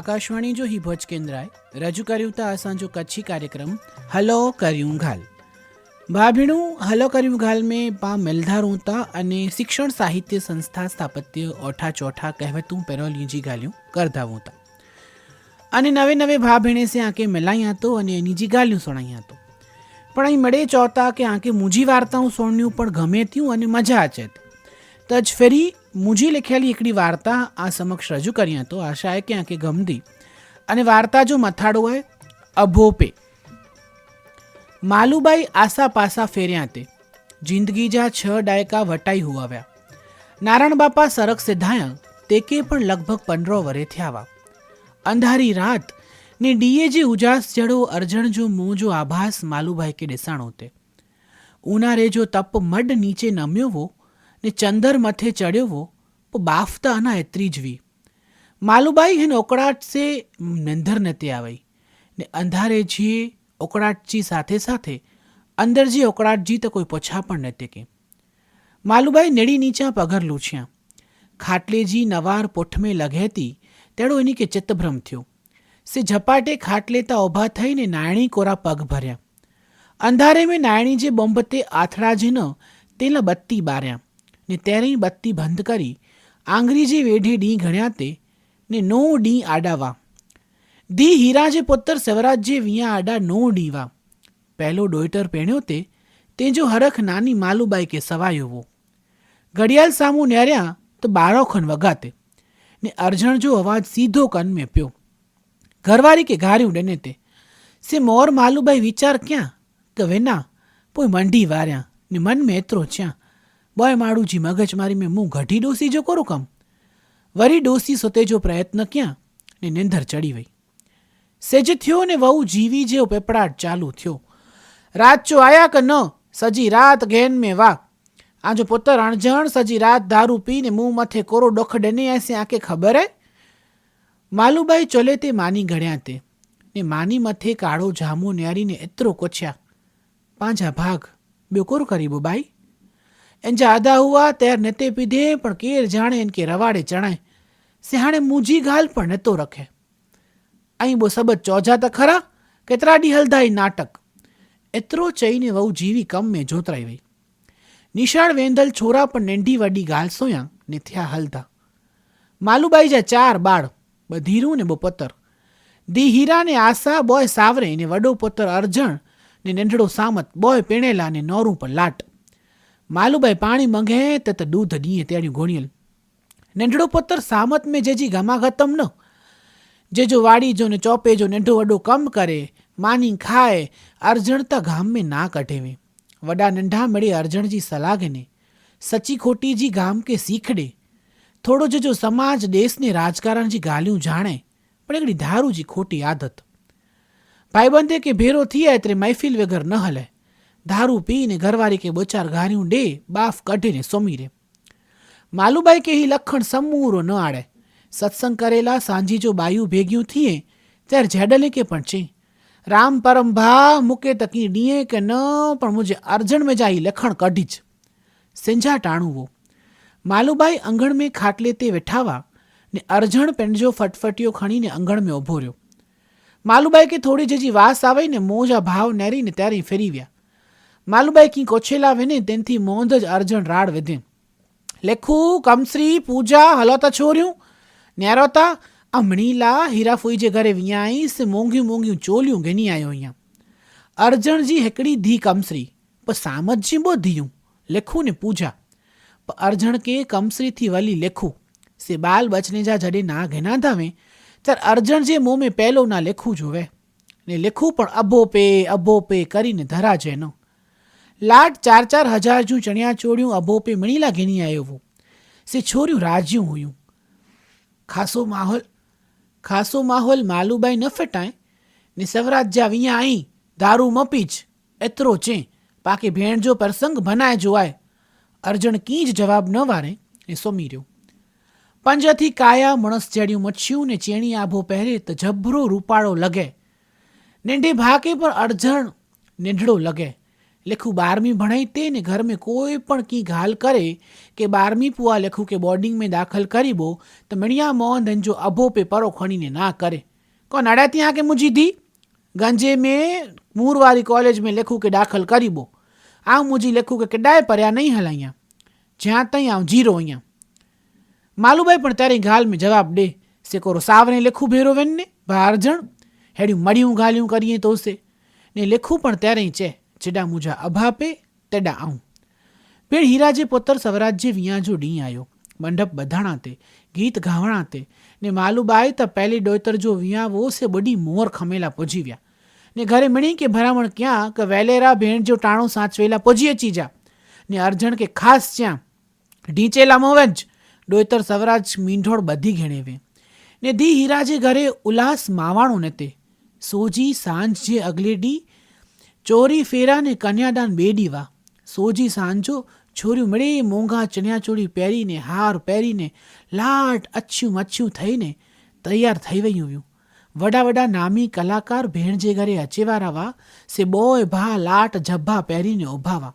આકાશવાણી जो ही भोज केंद्र आहे રજૂ કર્યું તા असांजो कच्छी कार्यक्रम हलो કર્યું ઘાલ ભાભીણું હલો કર્યું ઘાલ મેં પા મેલધારું તા અને શિક્ષણ સાહિત્ય સંસ્થા સ્થાપત્ય ઓઠા ચોઠા કહેવતું પેરોલીજી ગાલ્યું કરધાવું તા અને નવે નવે ભા ભેણે સે આંકે મિલાયા તો અને એની જી ગાલ્યું સુણાયા તો પણ અહીં મળે ચોતા કે આંકે મુજી વાર્તાઓ સોણ્યું પણ ગમે ત્યું અને મજા અચેત તો જ ફેરી મુજી લખેલી એકડી વાર્તા આ સમક્ષ રજૂ કરી તો આશાએ ક્યાં કે ગમતી. અને વાર્તા જો મથાડો હોય, અભોપે. માલુબાઈ આસા પાસા ફેર્યા તે. જિંદગી જા છ ડાયકા વટાઈ હુવાવ્યા નારાયણ બાપા સરક સિદ્ધાયા તે કે પણ લગભગ પંદરો વરે થયાવા. અંધારી રાત, ને ડીએ જે ઉજાસ જડો, અર્જણ જો મું જો આભાસ માલુભાઈ કે ડેસાણો તે. ઉનારે જો તપ મડ નીચે નમ્યો ને ચંદર મથે ચડ્યો બાફતા અના એતરી જવી માલુબાઈ હેન ઓકળાટ સે નિંદર નતે આવી ને અંધારે જી ઓકળાટજી સાથે સાથે અંદર જે ઓકળાટજી તો કોઈ પોછા પણ નતે કે માલુબાઈ નેડી નીચા પગર લૂછ્યા. ખાટલેજી નવાર પોઠમે લઘેતી તેડો એની કે ચિત્તભ્રમ થયો. સે ઝપાટે ખાટલેતા ઊભા થઈને નાયણી કોરા પગ ભર્યા. અંધારે મેં નાયણી જે બોમ્બતે આથડાજી ન તેલા બત્તી બાર્યા. ને ત્યારે બત્તી બંધ કરી આંગળી જે વેઢે ડી ગણ્યા તે ને નો ડી આડાવા. ધી હીરાજે પુત્ર સવરાજે વિયા આડા નો ડીવા. પહેલો ડોઈટર પહેણ્યો તે તે જો હરખ નાની માલુબાઈ કે સવાયો વો. ઘડિયાળ સામું નેર્યા તો બારોખન વગાતે ને અર્જણ જો અવાજ સીધો કન મેપ્યો ઘરવાળી કે ઘાર્યું ડને તે, સે મોર માલુબાઈ વિચાર ક્યાં? કે વેના, પોઈ મંડી વાર્યા ને મન મેત્રો છ્યાં. બોય માળુજી મગજ મારી મેં મું ઘટી ડોસી જો કરું કમ? વરી ડોસી સોતે જો પ્રયત્ન ક્યાં? ને નિંદર ચડી વઈ. સેજ થયો ને વહુ જીવી જેવો પેપડાટ ચાલુ થયો. રાત ચો આયા કે ન, સજી રાત ઘેન મેં વા. આજો પોતર અણજણ, સજી રાત દારૂ પીને મું મથે કોરો ડોખ ડને એસે આકે ખબર હે? માલુબાઈ ચોલે તે માની ગણ્યા તે. ને માની મથે કાળો જામો ન્યારીને એતરો કોછ્યા. પાંજા ભાગ. બ્યો કોર કરીબો બાઈ એંજા આદા હુઆ ત્યાર નતે પીધે, પણ કેર જાણે એન કે રવાડે ચણાય. સિહાણે મૂજી ગાલ પણ નતો રખે. અહીં બો સબત ચોજા તો ખરા કેતરા ડી હલદાઈ નાટક. એતરો ચઈને વહુ જીવી કમ મેં જોતરાઈ વઈ નિશાળ વેંદલ છોરા પણ નેંઢી વડી ॿ સોયા ને થયા હલતા માલુબાઈ જા ચાર બાળ, બધીરું ને બો પતર. દી अर्जण ને આશા બોય સાવરે ને વડો પુત્ર અરજણ ને નેંઢડો સામત બોય પેણેલા ને ॾींहं પણ લાટ માલુબાઈ પાણી મંગે તે તો દૂધ દીએ न ગોણિયલ. નેંઢડો जो સામત મેં જેજી ગમાગતમ ન. જે જો વાડી જો ને ચોપે જો નેંઢો વડો કમ કરે માની ખાય, અરજણતા ગામ जी ના કઢેવે. વડા નંઢા जी घाम સલાગને. સચી ॾे ગામ કે શીખડે. થોડો ने જો સમાજ, દેશને રાજકારણજી ગાલ્યું જાણે, પણ એકડી खोटी ખોટી આદત. ભાઈબંધે કે ભેરો થયા एतिरे મહેફિલ વગર ન હલે. દારૂ પીને ઘરવારી કે બચાર ઘાર્યું ડે, બાફ કાઢીને સોમી રે. માલુબાઈ કે લખણ સમૂરો ન આડે. સત્સંગ કરેલા સાંજી જો બાયું ભેગ્યું થીએ, ત્યારે જેડલે કે પણ છે. રામ પરમ ભા મૂકે તકી ડીએ કે ન, પણ મુજે અર્જણ મેં જાઈ લખણ કઢી જ. સિંજા ટાણુવો. માલુબાઈ અંગણ મેં ખાટલે તે વેઠાવા, ને અર્જણ પેંડજો ફટફટીઓ ખણીને અંગણ મેં ઊભો રહ્યો. માલુબાઈ કે થોડી જેજી વાસ આવે ને મોજા ભાવ નેરીને ત્યારે ફેરીવ્યા વ્યા માલુબાઈ કી કોછેલા વેને તેનથી મોંધ જ અર્જણ રાડ વધે. લેખું, કમશ્રી, પૂજા, હલોતા છોર્યું, ન્યારોતા, અમણીલા હીરાફોઈ જે ઘરે વિયાઈ સે મોંઘ્યું મોંઘ્યું ચોલ્યું ઘેની આયો અહીંયા. અરજણજી હેકડી ધી કમશ્રી પણ સામતજી બો ધીયું, લેખું ને પૂજા. પણ અરજણ કે કમશ્રીથી વલી લેખું, સે બાલ બચને જા જડે ના ઘેના ધાવે ત્યારે અર્જણ જે મોં મેં પહેલો ના લેખું જોવે. ને લેખું પણ અબો પે અબો પે કરીને ધરા જેનો. લાટ ચાર ચાર હજાર જું ચણિયા ચોળ્યું અબો પે મણીલા ઘેની આવ્યો સે છોર્યું રાજ્યું હોયું. ખાસો માહોલ ખાસો માહોલ માલુબાઈ ન ફેટાય. ને સવરાજ જા વિયા આઈ, દારૂ મપીચ એતરો ચે. પાકે ભેણજો પ્રસંગ ભનાય જોવાય. અર્જણ કી જ જવાબ ન વારે, એ સોમીર્યો પંજથી કાયા મણસ જડ્યું મચ્યું ને ચેણી આભો પહેરે તો જભરો રૂપાળો લગે. નેંઢે ભાકે પર અર્જણ નેંઢડો લગે. લખું બારહवीं ભણાઈ તેને ઘર में કોઈ પણ કી ઘાલ કરે કે બારહवीं પુઆ લખું કે બોર્ડિંગ में દાખલ કરીબો, તો મણિયા મોહન ધન જો અભો पे પરો ખણીને ના કરે. કોણ અડાતી આંખે મુજી ધી ગંજે में મૂરવારી કોલેજ में લખું કે દાખલ કરીબો. આવું મુજી લખું કે કેડાય પર્યા નહીં હલાયા જ્યાં તઈ આવું જીરો અહીંયા. માલુભાઈ પણ તારી ઘાલ મેં જવાબ દે. સેકોરો સાવને લખું ભેરો વેનને? ભારજણ? હેડ્યું મળ્યું ઘાલ્યું કરીએ તો સે ને લખું પણ ત્યારે છે. જેડા મુજા અભાપે તેડા આઉં. પેણ હીરાજે પોતર સવરાજ્ય વિયાજો ડી આયો. મંડપ બધાણા તે ગીત ગાવણા તે ને માલુબાઈ त પહેલી ડોતર જો વિયાવો સે બડી મોર ખમેલા પોજીવ્યા. વ્યા ને ઘરે મણી કે ભરામણ ક્યાં કે વેલેરા ભેણ જો ટાણો સાચવેલા પોજીએ ચીજા. ને અર્જણ કે ખાસ ત્યાં ઢીંચેલા મોવેજ, ડોતર સવરાજ મીંઢોળ બધી ઘેણેવે. ને ધી હીરાજે ઘરે ઉલ્લાસ માવાણું ને તે સોજી સાંજ જે અગલેડી ચોરી, ફેરા ને કન્યાદાન બે દીવા. સોજી સાંજો, છોર્યું મળે, મોંઘા ચણિયાચોળી પહેરીને, હાર પહેરીને, લાટ અચ્છું મચ્છું થઈને તૈયાર થઈ વયું વડા વડા નામી કલાકાર ભેણજે ઘરે અચેવારાવા સે બોય ભા લાટ જબ્ભા પહેરીને ઉભાવા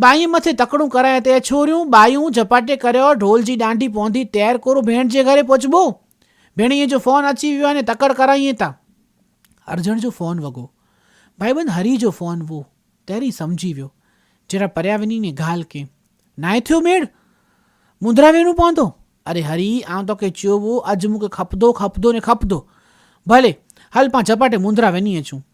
બાઈ મથે તકડું કરાય તે છોર્યું, બાયું ઝપાટે કર્યો, ઢોલજી દાંડી પોંધી તૈયાર કરો ભેણજે ઘરે પહોંચબો. ભેણીએ જો ફોન અચી વિયો અને તકડ કરાઈએ તા અર્જણ જો ફોન વગો. ભાઈબંધ હરી જો ફોન વો, તેરી સમજી વ્યો. જરા પર્યાવનીને ગાલ કે, નાય થયો મેળ? મુંદ્રાવેનું પહોંધો અરે હરી, આમ તો કે ચોવો અજ મૂકે ખપદો ખપદો ને ખપદો. ભલે, હાલ પા ઝપાટે મુંદ્રા વેનીએ છું.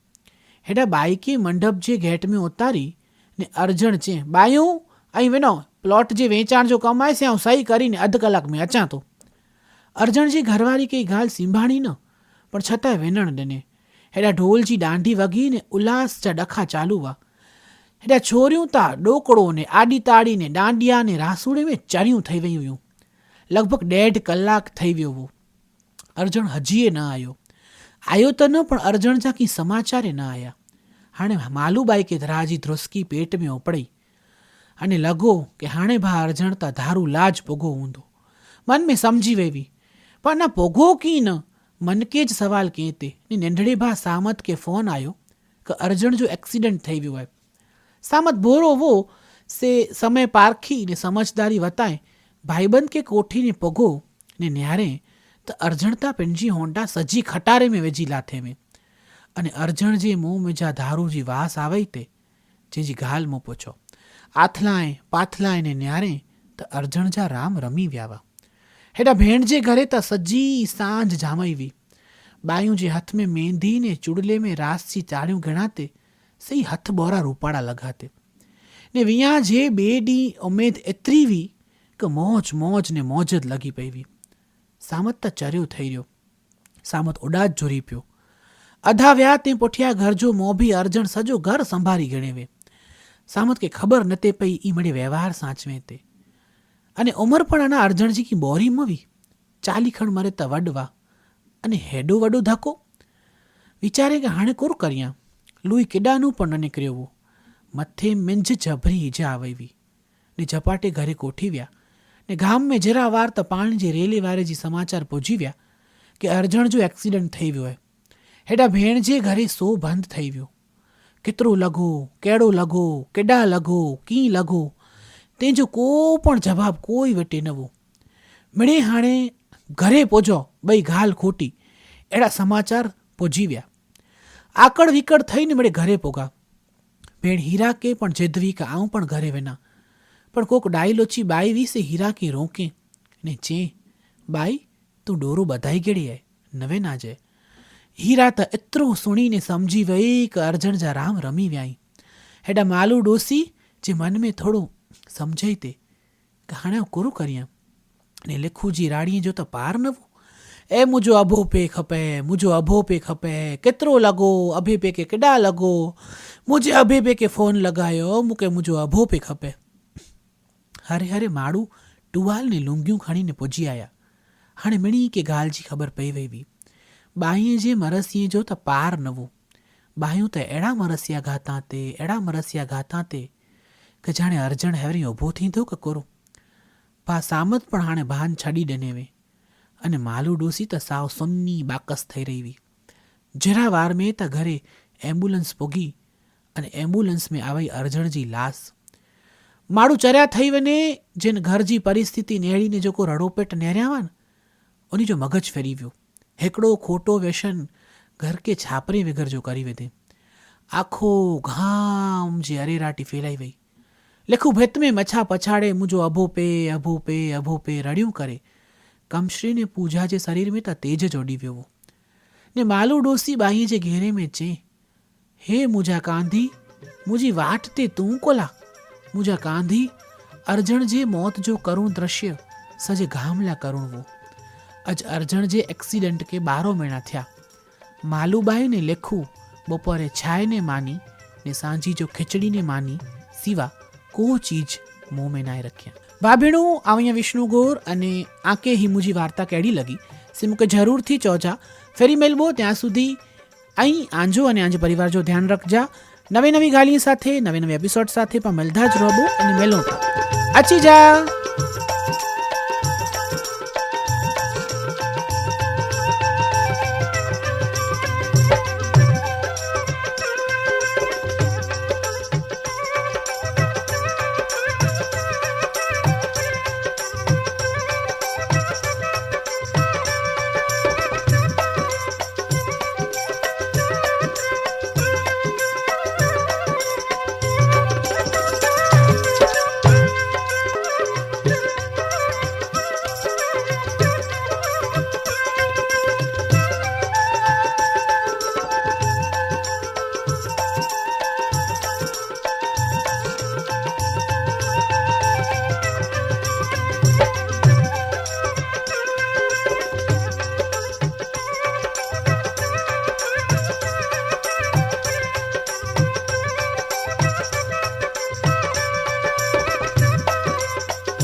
હેડા બાઈકે મંડપ જે ઘેટ મેં ઉતારી ને અર્જણ છે, બાયું, અહીં વેનો, પ્લોટ જે વેચાણ જો કમાય છે હું સહી કરીને અધ કલાક મેં અચાતો. અર્જણજી ઘરવાળી કંઈ ગાલ સંભાળી ન? પણ છતાંય વેનણ ડને હેડા ઢોલજી દાંડી વગીને ઉલ્લાસ જા ડખા ચાલુવા. હેડા છોર્યું તા ડોકડો ને આડી તાડીને દાંડિયા ને રાસુડે મેં ચર્યું થઈ વયું યું. લગભગ દેઢ કલાક થઈ વ્યો વો અર્જણ હજીએ ન આયો. આયો તો ન પણ અર્જણ જા કી સમાચારે ન આયા. હાણે માલુબાઈ કે ધરાજી ધ્રુસકી પેટ में ઓપડી અને લગો કે હાણે ભા અર્જણતા ધારું લાજ પોગો ઊંધો. મન में સમજી વેવી. પણ ના પોગો કી ન? મન કે જ સવાલ કહેતે ને નંઢડે ભા સામત કે ફોન આવ્યો કે અર્જણ જો એક્સિડન્ટ થઈ ગયો હોય? સામત બોરો વો સે સમય પારખી ને સમજદારી વતાય, ભાઈબંધ કે કોઠીને પગો ને ન્યારે તો અર્જણતા પિંજી હોંડા સજી ખટારે में વેજી લાથે में અને અર્જણ જે મું મેજા ધારુજી વાસ આવે તે જેજી ગાલ મો પોછો. આથલાય, પાથલાય ને ન્યારે તો અર્જણ જા રામ રમી વ્યાવા. હેઠા भेणजे घरे त सॼी सांझ जामई हुई ॿाहियूं जे हथ में मेंदी ने चुड़ले में रास जी चाड़ियूं गिणाते सही हथ ॿोरा रूपाड़ा लॻाते ने विया जे ॿिए ॾींहुं उमेद एतिरी हुई की मौज मौज ने मौजत लॻी पई हुई सामत त चरियो ठही वियो सामत उॾाज जुरी पियो अधा विया ते पुठियां घर जो मोह बि अर्जण सॼो घर संभारी गिणे वे सामत खे ख़बर न ते पई ई मिड़े वहिंवार सांचवे ते અને ઉંમર પણ આના અર્જણજી કી બોરી મવી. ચાલીખણ મારે મરે ત વડવા અને હેડો વડો ધક્કો. વિચારે કે હાણે કોર કર્યા. લુઈ કેડાનું પણ ન નીકળ્યો. મથે મિંજ જભરી ઈજા આવેવી ને ઝપાટે ઘરે કોઠીવ્યા. ને ગામ મેં જરા વાર તો પાણી જે રેલી વારે જે સમાચાર પહોંચીવ્યા કે અર્જણ જો એક્સિડન્ટ થઈ ગયો હે હેડા ભેણજે ઘરે સો બંધ થઈ ગયો. કેટલો લઘો કેડો લઘો, કેડા લઘો, કી લગો તે જો કો પણ જવાબ કોઈ વટે નવો મળે હાણે ઘરે પહોંચો બઈ ઘાલ ખોટી, એડા સમાચાર પહોંચીવ્યા આકડ વિકડ થઈને મળે ઘરે પોગા. ભેણ હીરા કે પણ જેદવી કે આવું પણ ઘરે વેના. પણ કોક ડાયલોચી બાઈ વિશે હીરા કે રોકે ને ચે, બાઈ, તું ડોરો બધાઈ ગેડી હે નવે ના જે હીરા તો એતરો સુણીને સમજી વઈ કે અર્જણ જા રામ રમી વ્યાઈ હેડા માલુ ડોસી જે મન में થોડું સમજાઈ તે? હાણે કોરું કર્યા ને રાણીએ જો તો પાર નવું? એ મુજો અભો પે ખપે મુજો અભો પે ખપે કેતરો લગો? અભે પે કે કેડા લગો? મુજે અભે પે કે ફોન લગાયો, મૂકે મુજો અભો પે. ખપે હરે હરે માડું ટુવાલ ને લુંગિયું ખણીને પહોંચી આયા. હાણે મણી કે ગાલજી ખબર પઈ વેવી બાઈએ જે મરસીએ જો તો પાર નવું. બાયું તો એડા મરસિયા ગાતા તે, એડા મરસિયા ગાતા તે. કે જાણે અર્જણ હેવરી ઊભો થીંધો કે કોરો. પા સામત પણ હાણે ભાન છડી ડનેવે અને માલુ ડોસી તો સાવ સુન્ની બાકસ થઈ રહી જરા વાર મેં તો ઘરે એમ્બ્યુલન્સ પોગી અને એમ્બ્યુલન્સ में આવી અર્જણજી લાશ. મારું ચર્યા થઈ વને જેન ઘરજી પરિસ્થિતિ નેળીને જો કોઈ રડોપેટ નેર્યા ને, ઓની જો મગજ ફેરી વ્યો. હેકડો ખોટો વ્યસન ઘર કે છાપરી વગર જો કરી વેધે. આખો ઘામ જે અરેરાટી ફેલાઈ વઈ. લેખું ભેત में મછા પછાડે મુજો અભો પે અભો પે અભો પે રડ્યું કરે કમશ્રીને પૂજા જે શરીર में त તેજ જોડી વિયો ને માલુ ડોસી બાઈ જે ઘેરે में चे હે મુજા કાંધી મુજી વાટ તે તું કોલા મુજા કાંધી અરજણ જે મોત જો કરુણ દ્રશ્ય સજે ગામલા કરુણવો અજ અરજણ જે એક્સિડન્ટ કે બારો મહિના થયા માલુબાઈને લેખું બપોરે છાયને માની ને સાંજી જો ખીચડીને માની સિવા કો ચીજ મોં મેં નાય રખ્યા ભાભીણું અહીંયા વિષ્ણુ ગોર અને આંકે હી મુજી વાર્તા કેડી લગી સે મૂકે જરૂરથી ચોજા ફેરી મેલબો ત્યાં સુધી અહીં આંજો અને આંજ પરિવાર જો ધ્યાન રખજા નવી નવી ગાલી સાથે નવી નવી એપિસોડ સાથે પણ મેલધા જ રહો અને મેલો અચી જા